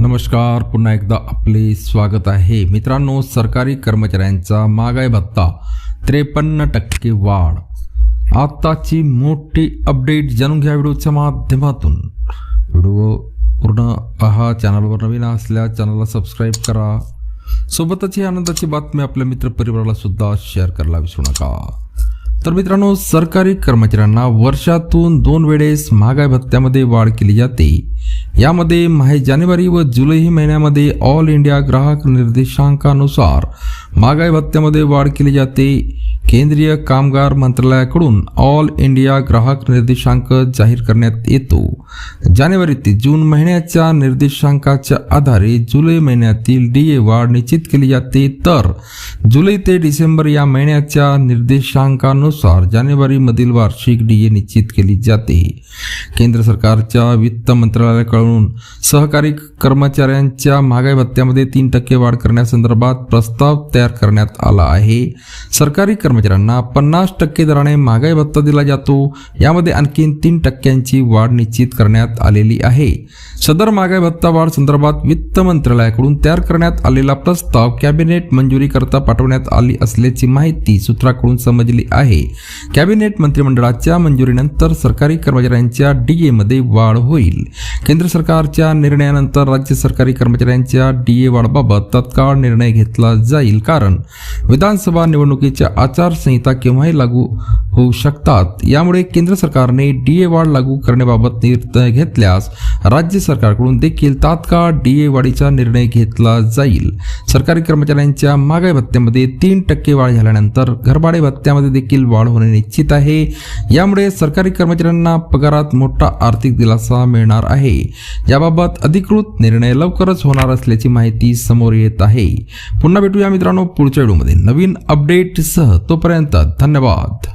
नमस्कार पुन्हा एकदा आपले स्वागत आहे. मित्रांनो सरकारी कर्मचाऱ्यांचा महागाई भत्ता त्रेपन्न टक्के वाढ. आत्ताची मोठी अपडेट जाणून घ्या व्हिडिओच्या माध्यमातून. व्हिडिओ पूर्ण पहा चॅनलवर नवीन असल्यास चॅनलला सबस्क्राईब करा. सोबतच ही आनंदाची बातमी आपल्या मित्रपरिवाराला सुद्धा शेअर करायला विसरू नका. तर मित्रांनो सरकारी कर्मचाऱ्यांना वर्षातून दोन वेळेस महागाई भत्त्यामध्ये वाढ केली जाते. यामध्ये माहे जानेवारी व जुलै महिन्यामध्ये ऑल इंडिया ग्राहक निर्देशांकानुसार महागाई भत्त्यामध्ये वाढ केली जाते. केंद्रीय कामगार मंत्रालयाकडून ऑल इंडिया ग्राहक निर्देशांक जाहीर करण्यात येतो. जानेवारी ते जून महिन्याच्या निर्देशांकाच्या आधारे जुलै महिन्यातील डी ए वाढ निश्चित केली जाते. तर जुलै ते डिसेंबर या महिन्याच्या निर्देशांकानुसार जानेवारीमधील वार्षिक डी ए निश्चित केली जाते. केंद्र सरकारच्या वित्त मंत्रालयाकडून सहकारी कर्मचाऱ्यांच्या महागाई भत्त्यामध्ये तीन टक्के वाढ करण्यासंदर्भात प्रस्ताव तयार करण्यात आला आहे. सरकारी कर्मचाऱ्यांना पन्नास टक्के दराने महागाई भत्ता दिला जातो. यामध्ये आणखीन तीन टक्क्यांची वाढ निश्चित करण्यात आलेली आहे. सदर महागाई भत्ता वाढ संदर्भात वित्त मंत्रालयाकडून तयार करण्यात आलेला प्रस्ताव कॅबिनेट मंजुरीकरता पाठवण्यात आली असल्याची माहिती सूत्राकडून समजली आहे. कॅबिनेट मंत्रिमंडळाच्या मंजुरीनंतर सरकारी कर्मचाऱ्यांच्या डीएमध्ये वाढ होईल. केंद्र सरकारच्या निर्णयानंतर राज्य सरकारी कर्मचाऱ्यांच्या डीए वाढबाबत तत्काळ निर्णय घेतला जाईल कारण विधानसभा निवडणुकीच्या आचारसंहिता केव्हाही लागू होऊ शकतात. यामुळे केंद्र सरकारने डी ए वाढ लागू करण्याबाबत निर्णय घेतल्यास राज्य सरकारकडून देखील तात्काळ डी ए वाढीचा निर्णय घेतला जाईल. सरकारी कर्मचाऱ्यांच्या महागाई भत्त्यामध्ये तीन टक्के वाढ झाल्यानंतर घरभाडे भत्त्यामध्ये देखील वाढ होणे निश्चित आहे. यामुळे सरकारी कर्मचाऱ्यांना पगारात मोठा आर्थिक दिलासा मिळणार आहे. याबाबत अधिकृत निर्णय लवकरच होणार असल्याची माहिती समोर येत आहे. पुन्हा भेटूया मित्रांनो पुढच्या व्हिडिओमध्ये. नवीन अपडेटसह तोपर्यंत धन्यवाद.